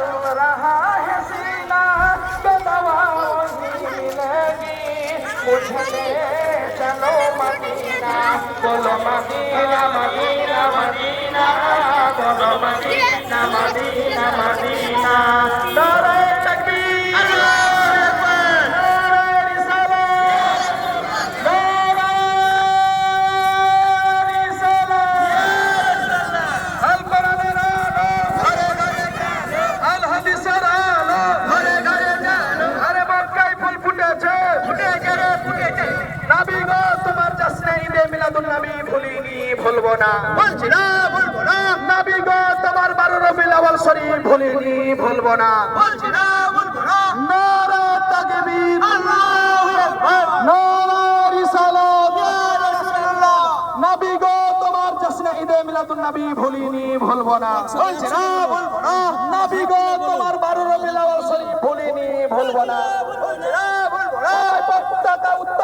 चल रहा है सीना तो दवा वही मिलेगी मुझे ले चलो मदीना बोलो मदीना मदीना मदीना बोलो मदीना मदीना मदीना ফুটেছে ফুটেছে রে ফুটেছে নবী গো তোমার জশ্নে ঈদে মিলাদুন নবী ভুলিনি ভুলবো না। বলছি না ভুলবো না। নবী গো তোমার বারো রবিউল আউয়াল শরীফ ভুলিনি ভুলবো না। বলছি না ভুলবো না। নারে তাকবীর। আল্লাহু আকবার। নারে রিসালাত। ইয়া রাসূলুল্লাহ। নবী গো তোমার জশ্নে ঈদে মিলাদুন নবী ভুলিনি ভুলবো না। বলছি না ভুলবো না। নবী গো তোমার বারো রবিউল আউয়াল শরীফ ভুলিনি ভুলবো না। বলছি না